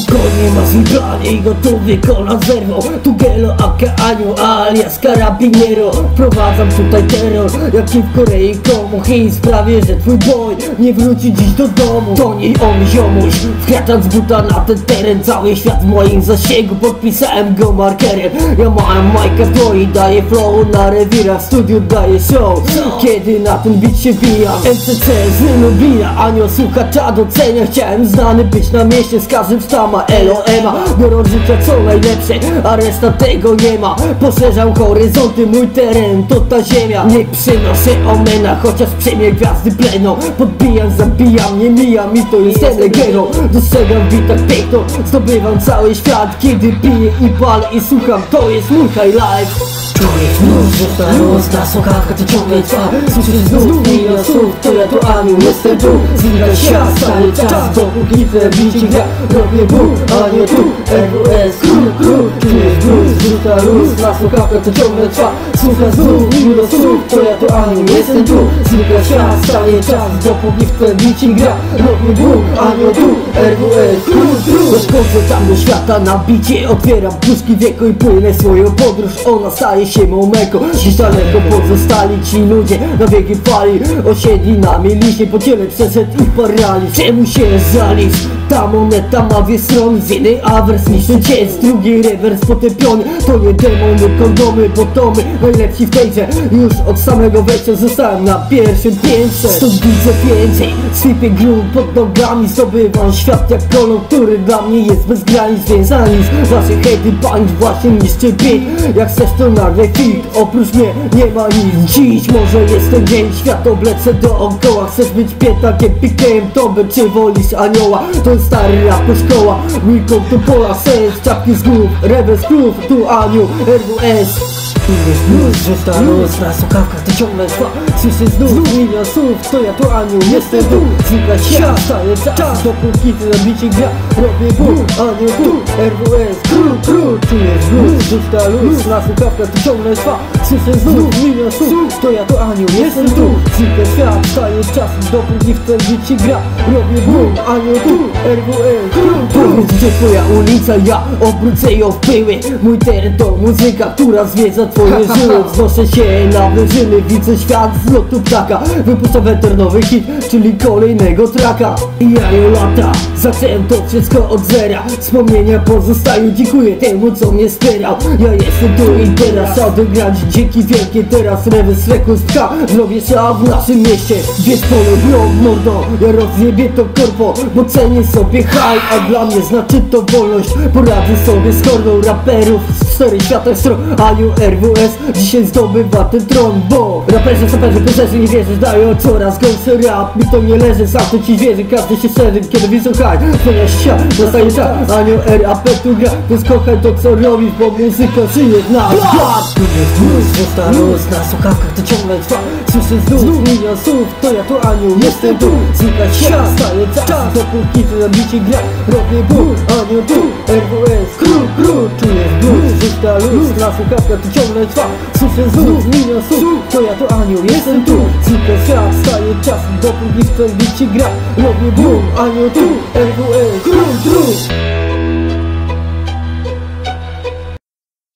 swój plan i gotowy kola zerwał Tu Gelo aka Anioł alias Karabiniero. Wprowadzam tutaj terror jak i w Korei komuch I sprawię, że twój boy nie wróci dziś do domu. To nie on ziomuś Wkraczam z buta na ten teren. Cały świat w moim zasięgu Podpisałem go markerem. Ja mam Majka i daję flow na rewirach W studiu daję show. Kiedy na ten beat się wbijam MCC z Lublina Anioł słuchacza docenia Chciałem znany być na mieście Z każdym stama Elo Ema Biorą życia co najlepsze A reszta tego nie ma. Poszerzam horyzonty Mój teren to ta ziemia. Nie przynoszę omena Chociaż przemie gwiazdy pleną. Podbijam, zabijam, nie mijam I to jestem legendą Dostrzegam w bitach piękno Zdobywam cały świat Kiedy piję i palę i słucham To jest mój high life Człowiek znów rzuca luz na słuchawkę to ciągle trwa. Słyszysz znów milion słów, to ja to anioł jestem tu. Znika świat, stanie czas, dopóki te bici gra. Robię ból, a nie tu, RWS, król, król Czujesz blues, rzuca luz na słuchawkę to ciągle trwa. Słuchasz znów milion słów, to ja to anioł jestem tu. Znika świat, stanie czas, dopóki w te bici gra. Robię ból, a nie tu, RWS, król, król Odchodzę tam do świata na bicie Otwieram puszki wieku i płynę swoją podróż. Ona staje się mą meką. Dziś daleko pozostali ci ludzie Na wieki fali. Osiedli na mieliście Po ciele przeszedł ich paraliż. Czemu się żalisz? Ta moneta ma dwie strony. Z jednej awers niszczy cię Z drugiej rewers potępiony. To nie demony, kondomy, botomy Najlepsi w tejże Już od samego wejścia zostałem na pierwszym piętrze. Stąd widzę więcej Sypię grunt pod nogami. Zdobywam świat jak kolor Który dla mnie jest bez granic. Więc za nic Wasze hejty bądź właśnie niszczy beat. Jak chcesz to nagle fit Oprócz mnie nie ma nic. Dziś może jest ten dzień. Świat oblecę dookoła. Chcesz być piętakiem, pikiem Tobie czy wolisz anioła. To jest stary rap szkoła. Mój to pola sens Czapki z głów, rewers klub Tu anioł, RWS blues, że ta luz. na słuchawkach to ciągle trwa Słyszę znów milion słów, to ja to anioł, jestem tu. Znika świat, staje czas, dopóki ty na bicie gra Robię ból, anioł tu, RWS, król, król Czujesz blues, że ta luz na słuchawkach to ciągle trwa Słyszę znów milion słów, to ja to anioł, jestem tu. Znika świat, staje czas, dopóki w tym bicie gra Robię ból, anioł tu, RWS, król, Powiedz gdzie twoja ulica, ja obrócę ją w pyły Mój teren. To muzyka, która zwiedza twoje żyły Wznoszę się na wyżyny, widzę świat z lotu ptaka. Wypuszczam weternowy hit, czyli kolejnego traka. I ja ją lata, zacząłem to wszystko od zera. Wspomnienia pozostają, dziękuję temu co mnie wspierał. Ja jestem tu i teraz, odegrać dzięki wielkie teraz Rewes rekus pcha, zrobię szał w naszym mieście. Wiesz pole blok mordo, ja rozjebię to korpo Bo cenię sobie haj, a dla mnie znaczy to wolność. Poradzę sobie z hordą raperów z cztery świata stron Aniu RWS dzisiaj zdobywa ten tron Bo raperzy, saperzy, piosency nie wierzę Dają coraz gorszy rap. Mi to nie leży, sam to ci wierzy Każdy się szerzy, kiedy widzą haj Zmienia się, nastaje czas Anioł RAP tu gra, więc kochaj to co robisz Bo muzyka żyje w nas Blat! Tu jest blues, rzuca luz Na słuchawkach to ciągle trwa Słyszę znów. Milion słów To ja to anioł, jestem tu. Znika świat, staje czas. Dopóki ty na bicie gra Robię ból, anioł tu. RWS, król, król. Czujesz blues, rzuca luz. Na słuchawkach to ciągle trwa. Słyszę znów milion słów. To ja to anioł, jestem tu. Znika świat, staje czas. Dopóki w tym bicie gra Robię ból, anioł tu. RWS, król, król